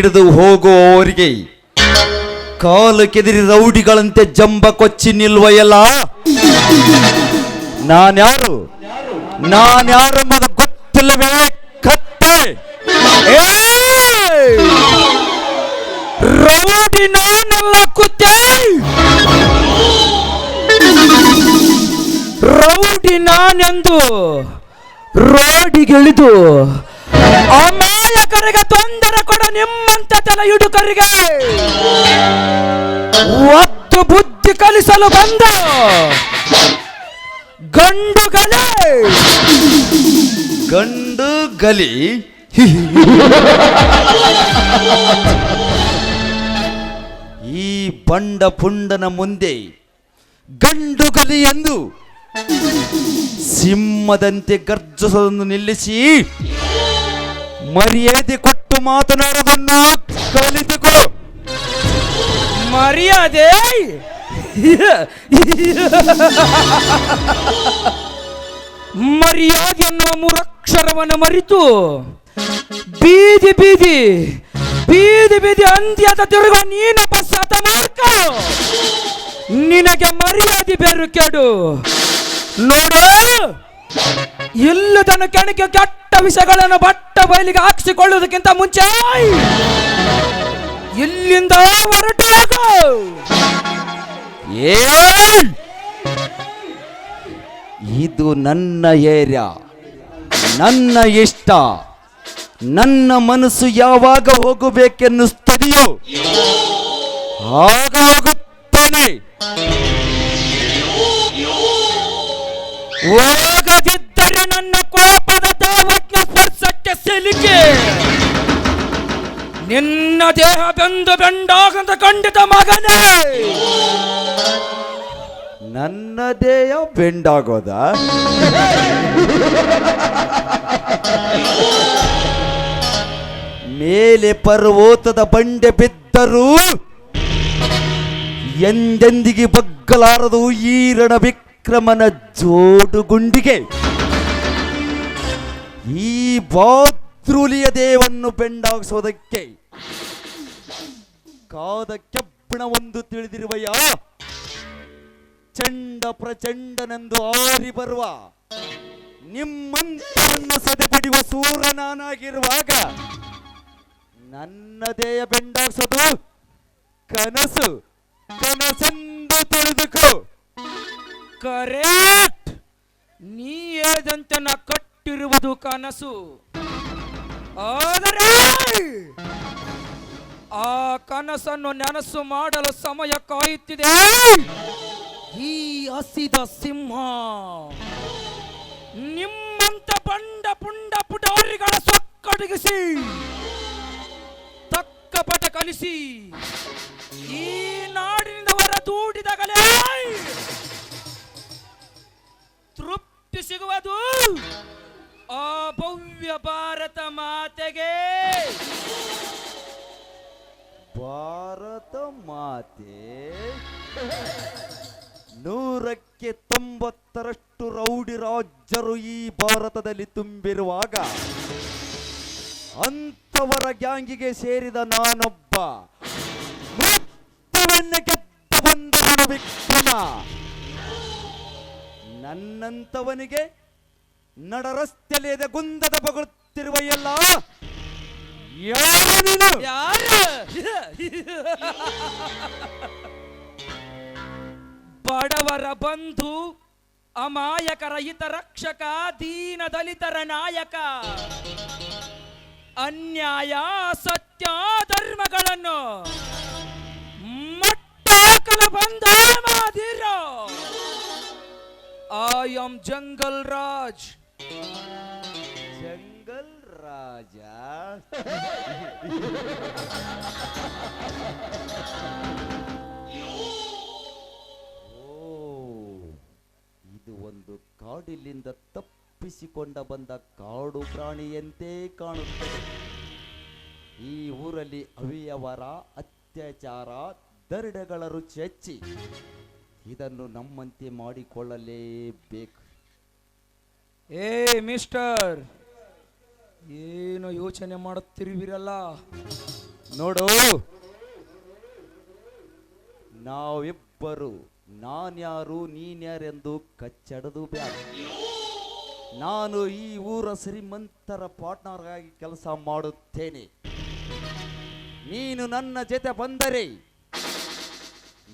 ಹಿಡಿದು ಹೋಗುವವರಿಗೆ ಕಾಲು ಕೆದರಿ ರೌಡಿಗಳಂತೆ ಜಂಬ ಕೊಚ್ಚಿ ನಿಲ್ವಯಲ್ಲ? ನಾನ್ಯಾರು? ನಾನ್ಯಾರೆಂಬುದು ಗೊತ್ತಿಲ್ಲವೇ? ಕತ್ತೆ! ರೌಡಿ ನಾನೆಲ್ಲ ಕುತ್ತೆ ರೌಡಿ ನಾನೆಂದು? ರೋಡಿಗಿಳಿದು ಅಮಾಯಕರಿಗೆ ತೊಂದರೆ ಕೊಡ ನಿಮ್ಮಂತ ತಲೆ ಇಡುಕರಿಗೆ ಒತ್ತು ಬುದ್ಧಿ ಕಲಿಸಲು ಬಂದ ಗಂಡುಗಲೇ. ಗಂಡು ಗಲಿ ಈ ಬಂಡ ಪುಂಡನ ಮುಂದೆ ಗಂಡು ಗಲಿ ಎಂದು ಸಿಂಹದಂತೆ ಗರ್ಜಿಸೋದನ್ನು ನಿಲ್ಲಿಸಿ ಮರ್ಯಾದೆ ಕೊಟ್ಟು ಮಾತನಾಡೋದನ್ನ ಕಲಿತುಕೋ ಮರ್ಯಾದೆ? ಮರ್ಯಾದೆ ಎನ್ನುವ ಮೂರಕ್ಷರವನ್ನು ಮರಿತು ಬೀದಿ ಬೀದಿ ಬೀದಿ ಬೀದಿ ಅಂತ್ಯದ ತಿರುಗುವ ನೀನೊಬ್ಬ ಸತಮಾರ್ಕ ನಿನಗೆ ಮರ್ಯಾದೆ ಬೇರು ಕೆಡು. ನೋಡು, ಇಲ್ಲದನ್ನು ಕೆಣಕೆ ಕೆಟ್ಟ ವಿಷಯಗಳನ್ನು ಬಟ್ಟ ಬಯಲಿಗೆ ಹಾಕಿಸಿಕೊಳ್ಳುವುದಕ್ಕಿಂತ ಮುಂಚೆ ಇಲ್ಲಿಂದ ಹೊರಟು! ಇದು ನನ್ನ ಏರಿಯಾ, ನನ್ನ ಇಷ್ಟ. ನನ್ನ ಮನಸ್ಸು ಯಾವಾಗ ಹೋಗಬೇಕೆನ್ನಿಸ್ತದೆಯೋ ಆಗ ಹೋಗುತ್ತೇನೆ. ದಾವಜ್ಞ ಸ್ಪರ್ಶಕ್ಕೆ ಸಿಲುಕಿ. ನಿನ್ನ ದೇಹ ಬೆಂದು ಬೆಂಡಾಗದ ಖಂಡಿತ ಮಗನೇ. ನನ್ನ ದೇಹ ಬೆಂಡಾಗೋದ? ಮೇಲೆ ಪರ್ವತದ ಬಂಡೆ ಬಿದ್ದರೂ ಎಂದೆಂದಿಗೆ ಬಗ್ಗಲಾರದು ಈರಣ ವಿಕ್ರಮನ ಜೋಡು ಗುಂಡಿಗೆ ಈ ಭಾತೃಲಿಯ ದೇವನ್ನು ಬೆಂಡಾಗಿಸೋದಕ್ಕೆ ಕಾದ ಕೆಬ್ಬಣವೊಂದು ತಿಳಿದಿರುವಯ್ಯ ಚಂಡ ಪ್ರಚಂಡನೆಂದು ಆರಿ ಬರುವ ನಿಮ್ಮಂತರನ್ನು ಸದೆಬಿಡುವ ಸೂರ್ಯ ನಾನಾಗಿರುವಾಗ ನನ್ನ ದೇಹ ಬೆಂಡಾಗಿಸೋದು ಕನಸು. ಕನಸೆಂದು ತಿಳಿದುಕೋ. ಕರೆಕ್ಟ್ ನೀ ಹೇಳಿದಂತೆ ನಾ ಕಟ್ಟಿರುವುದು ಕನಸು. ಆದರೆ ಆ ಕನಸನ್ನು ನೆನಸು ಮಾಡಲು ಸಮಯ ಕಾಯುತ್ತಿದೆ. ಈ ಹಸಿದ ಸಿಂಹ ನಿಮ್ಮಂತ ಬಂಡ ಪುಂಡ ಪುಟಾರಿಗಳ ಸೊಕ್ಕಡಗಿಸಿ ತಕ್ಕ ಪಟ ಕಲಿಸಿ, ಈ ನಾಡಿನಿಂದ ಹೊರ ದೂಡಿದಾಗಲೇ ತೃಪ್ತಿ ಸಿಗುವುದು. ಮಾತೆ. ನೂರಕ್ಕೆ ತೊಂಬತ್ತರಷ್ಟು ರೌಡಿ ರಾಜರು ಈ ಭಾರತದಲ್ಲಿ ತುಂಬಿರುವಾಗ ಅಂತವರ ಗ್ಯಾಂಗಿಗೆ ಸೇರಿದ ನಾನೊಬ್ಬ ಗೆದ್ದು ಬಂದವನು ವಿಕ್ರಮ. ನನ್ನಂತವನಿಗೆ ನಡರಸ್ತೆಲೆಯದ ಗುಂದದ ಬಗಳುತ್ತಿರುವ ಎಲ್ಲ ಯಾರು ನೀನು? ಬಡವರ ಬಂಧು ಅಮಾಯಕರ ಹಿತ ರಕ್ಷಕ ದೀನ ದಲಿತರ ನಾಯಕ. ಅನ್ಯಾಯ ಸತ್ಯ ಧರ್ಮಗಳನ್ನು ಮಟ್ಟಾಕಲು ಬಂದ ಮಾದಿರ. ಐ ಆಮ್ ಜಂಗಲ್ ರಾಜ್ ರಾಜ. ಓ, ಇದು ಒಂದು ಕಾಡಿಲಿಂದ ತಪ್ಪಿಸಿಕೊಂಡ ಬಂದ ಕಾಡು ಪ್ರಾಣಿಯಂತೆ ಕಾಣುತ್ತದೆ. ಈ ಊರಲ್ಲಿ ಅವಿಯವರ ಅತ್ಯಾಚಾರ, ದರಡೆಗಳ ರುಚಿ ಹೆಚ್ಚಿ. ಇದನ್ನು ನಮ್ಮಂತೆ ಮಾಡಿಕೊಳ್ಳಲೇಬೇಕು. ಏ ಮಿಸ್ಟರ್! ಏನು ಯೋಚನೆ ಮಾಡುತ್ತಿರುವಿರಲ್ಲ ನೋಡು, ನಾವಿಬ್ಬರು, ನಾನ್ಯಾರು, ನೀನ್ಯಾರೆಂದು ಕಚ್ಚಡದು ಬ್ಯಾಡ. ನಾನು ಈ ಊರ ಶ್ರೀಮಂತರ ಪಾರ್ಟ್ನರ್ ಆಗಿ ಕೆಲಸ ಮಾಡುತ್ತೇನೆ. ನೀನು ನನ್ನ ಜೊತೆ ಬಂದರೆ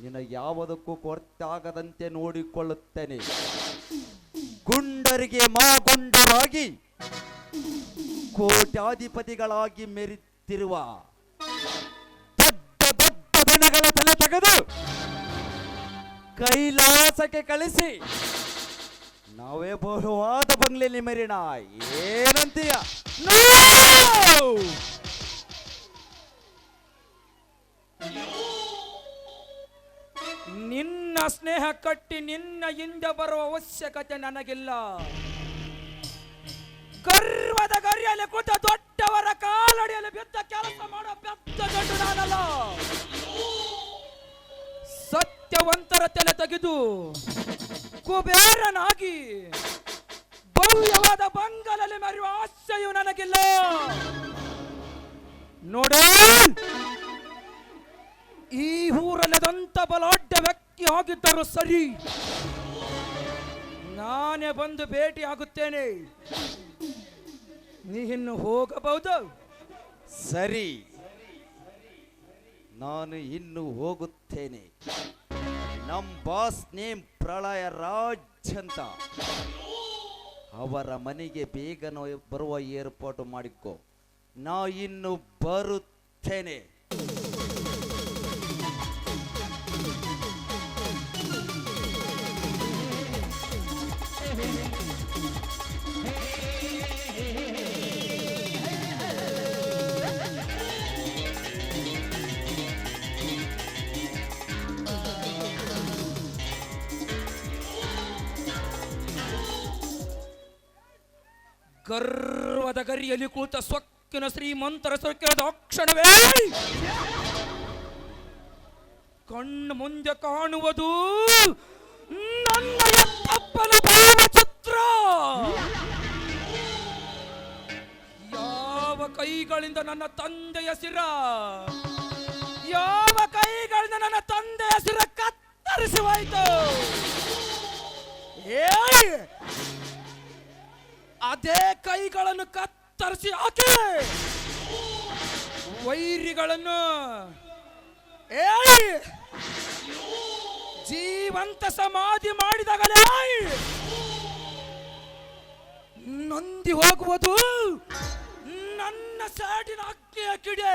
ನಿನ್ನ ಯಾವುದಕ್ಕೂ ಕೊರತೆ ಆಗದಂತೆ ನೋಡಿಕೊಳ್ಳುತ್ತೇನೆ. ಗುಂಡರಿಗೆ ಮಾಗುಂಡರಾಗಿ ಕೋಟ್ಯಾಧಿಪತಿಗಳಾಗಿ ಮೆರೆತಿರುವ ದೊಡ್ಡ ದೊಡ್ಡ ದಿನಗಳ ತಲೆ ತೆಗೆದು ಕೈಲಾಸಕ್ಕೆ ಕಳಿಸಿ ನಾವೇ ಬಹುವಾದ ಬಂಗ್ಲೆಯಲ್ಲಿ ಮೆರಿಣ. ಏನಂತೀಯ? ನಿನ್ನ ಸ್ನೇಹ ಕಟ್ಟಿ ನಿನ್ನ ಹಿಂದೆ ಬರುವ ಅವಶ್ಯಕತೆ ನನಗಿಲ್ಲ. ಗರ್ವದ ಗರಿಯಲ್ಲಿ ಕೂತ ದೊಡ್ಡವರ ಕಾಲಡಿಯಲ್ಲಿ ಬಿದ್ದ ಕೆಲಸ ಮಾಡೋ ಬೆತ್ತ ಗಂಡು ನಾನಲ್ಲ. ಸತ್ಯವಂತರ ತಲೆ ತೆಗೆದು ಕುಬೇರನಾಗಿ ಭವ್ಯವಾದ ಬಂಗಲಲ್ಲಿ ಮರೆಯುವ ಆಸೆಯು ನನಗಿಲ್ಲ. ನೋಡು, ಈ ಊರಲ್ಲದಂತ ಬಲಾಢ್ಯ ವ್ಯಕ್ತಿ ಆಗಿದ್ದರು ಸರಿ. ನಾನೇ ಬಂದು ಭೇಟಿ ಆಗುತ್ತೇನೆ ನೀ ಇನ್ನು ಹೋಗಬಹುದು. ಸರಿ. ನಾನು ಇನ್ನು ಹೋಗುತ್ತೇನೆ. ನಮ್ಮ ಬಾಸ್ ನೇಮ್ ಪ್ರಳಯ ರಾಜ್ ಅಂತ. ಅವರ ಮನೆಗೆ ಬೇಗನೆ ಬರುವ ಏರ್ಪಾಟು ಮಾಡಿಕೊ. ನಾ ಇನ್ನು ಬರುತ್ತೇನೆ. ಗರ್ವದ ಗರಿಯಲ್ಲಿ ಕೂತ ಸೊಕ್ಕಿನ ಶ್ರೀಮಂತರ ಸ್ವಕ್ಕಿನ ದಾಕ್ಷಣವೇ ಕಣ್ಣು ಮುಂದೆ ಕಾಣುವುದು ನನ್ನ ಎತ್ತಪ್ಪನ ಭಾವಚಿತ್ರ. ಯಾವ ಕೈಗಳಿಂದ ನನ್ನ ತಂದೆಯ ಸಿರ ಯಾವ ಕೈಗಳಿಂದ ನನ್ನ ತಂದೆಯ ಸಿರ ಕತ್ತರಿಸಿ ಏ ಅದೇ ಕೈಗಳನ್ನು ಕತ್ತರಿಸಿ ಹಾಕಿ. ವೈರಿಗಳನ್ನು ಏಯ್ ಜೀವಂತ ಸಮಾಧಿ ಮಾಡಿದಾಗಲೇ ನೊಂದಿ ಹೋಗುವುದು ನನ್ನ ಸಾಡಿನ ಅಕ್ಕಿಯ ಕಿಡೆ.